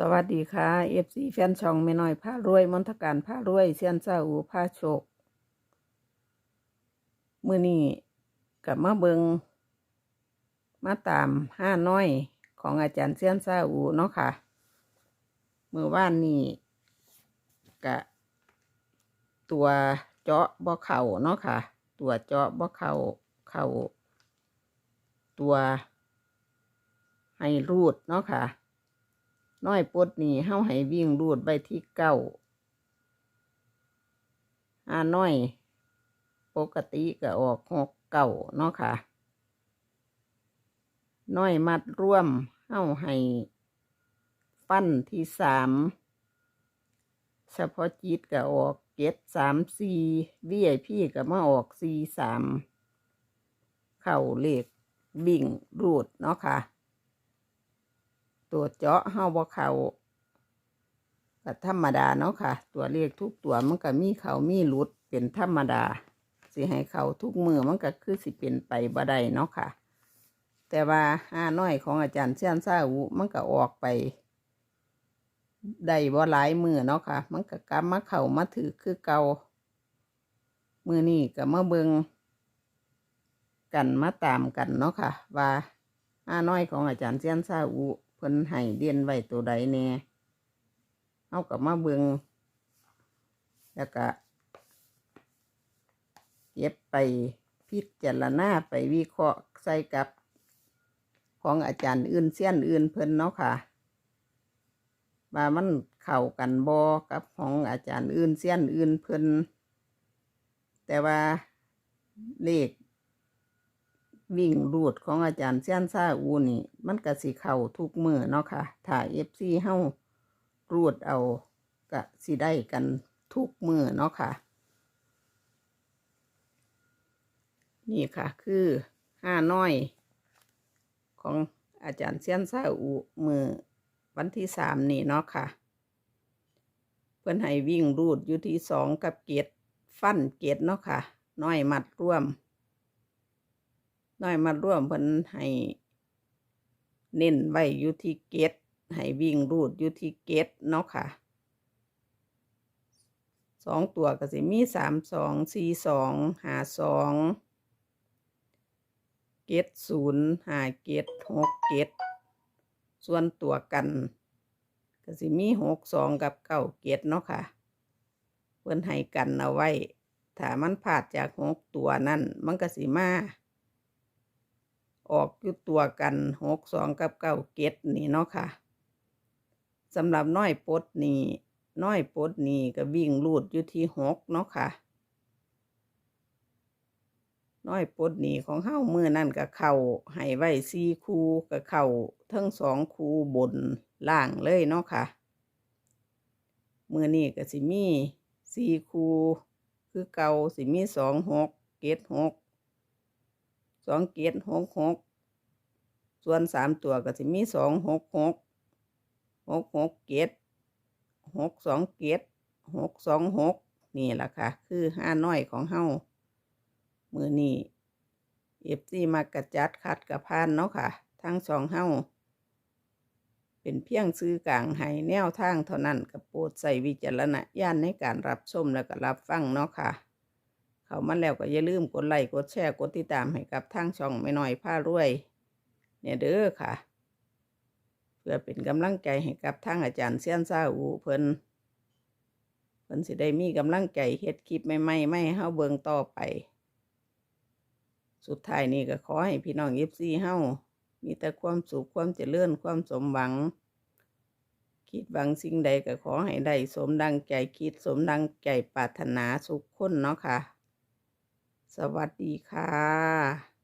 สวัสดีค่ะเอฟซีแฟนช่องแม่น้อยผ้ารวยมนทการผ้ารวยเซียนเจ้าอูผ้าโชคมื่อนี้กับมาเบิงมาตามห้าน้อยของอาจารย์เซียนเจ้าอูเนาะค่ะมือว่านนี้กะตัวเจาะบ่เข่าเนาะค่ะ ตัวเจาะบ่เข่าเข่าตัวให้รูดเนาะค่ะ น้อยปดนี่เฮาให้วิ่งรูดไปที่เก้าอาน้อย ปกติก็ออกหกเก้าเนาะค่ะ น้อยมัดร่วมเฮาให้ฟันที่สามเฉพาะจิตก็ออกเจ็ดสามสี่วีไอพี่ก็มาออกสี่สามเข่าเลขวิ่งรูดเนาะค่ะ ตัวเจาะเฮาบ่เขาก็ธรรมดาเนาะค่ะ ตัวเลขทุกตัวมันก็มีเขามีหลุดเป็นธรรมดา สิให้เขาทุกมือมันก็คือสิเป็นไปบ่ได้เนาะค่ะ แต่ว่าห้าน้อยของอาจารย์เชียนซาอุมันก็ออกไปได้บ่หลายมือเนาะค่ะ มันก็กลับมาเข้ามาถือคือเก่ามือนี่ก็มาเบิงกันมาตามกันเนาะค่ะ ว่าห้าน้อยของอาจารย์เชียนซาอุ เพิ่นให้เดียนไว้ตัวใดแน่เอากับมาเบิงแล้วก็เก็บไปพิจารณาไปวิเคราะห์ใส่กับของอาจารย์อื่นเสี้ยนอื่นเพิ่นเนาะค่ะว่ามันเข้ากันบอกับของอาจารย์อื่นเสี้ยนอื่นเพิ่นแต่ว่าเลข วิ่งรูดของอาจารย์เซียนซาอูนี่ มันก็สิเข้าทุกมือเนาะค่ะถ้ายเอฟซีเฮารูดเอาก็สิได้กันทุกมือเนาะค่ะ นี่ค่ะคือห้าน้อย ของอาจารย์เซียนซาอูมือวันที่สามนี่เนาะค่ะ เพื่อนให้วิ่งรูดอยู่ที่สองกับเกตฟันเกตเนาะค่ะ น้อยมัดร่วม น้อยมาร่วมเพิ่นให้ เน้นไว้อยู่ที่เกตให้วิ่งรูดอยู่ที่เกตเนาะค่ะสองตัวก็สิมีสามสองสี่สองหาสองเกตศูนย์หาเกตหกเกตส่วนตัวกันก็สิมีหกสองกับเก้าเกตเนาะค่ะ เพิ่นให้กันเอาไว้ถ้ามันผาดจากหกตัวนั่นมันก็สิมา ออกอยู่ตัวกันหกสองกับเก้าเกตนี่เนาะค่ะสำหรับน้อยปดนี่น้อยปดนี่ก็วิ่งลูดอยู่ที่หกเนาะค่ะน้อยปดนี่ของเฮ้ามือนั่นก็เข่าให้ไว้สี่คูก็เข่าทั้งสองคูบนล่างเลยเนาะค่ะมือนี่ก็สิมีสี่คูคือเก่าสิมีสองหกเกตหก สองเกตหกหกส่วนสามตัวก็จะมีสองหกหกหกหกเกตหกสองเกตหกสองหกนี่แหละค่ะ คือห้าน้อยของเฮามือนี่เอฟซีมากระจัดคัดกระพานเนาะค่ะ ทั้งสองเฮาเป็นเพียงซื้อกลางให้แนวทางเท่านั้นกับโปรดใส่วิจารณญาณในการรับชมและก็รับฟังเนาะค่ะ เขามาแล้วก็อย่าลืมกดไลค์กดแชร์กดติดตามให้กับทางช่องไม่น้อยผ้ารวย เนี่ยเด้อค่ะ เพื่อเป็นกำลังใจให้กับทางอาจารย์เซียนซาอูเพิ่นเพิ่นสิได้มีกำลังใจเฮ็ดคลิปใหม่ๆไม่ให้เฮาเบิ่งต่อไป สุดท้ายนี้ก็ขอให้พี่น้องยิบซีเฮามีแต่ความสุขความเจริญความสมหวัง คิดหวังสิ่งใดก็ขอให้ได้สมดังใจคิดสมดังใจปรารถนาสุขคนเนาะค่ะ สวัสดีค่ะ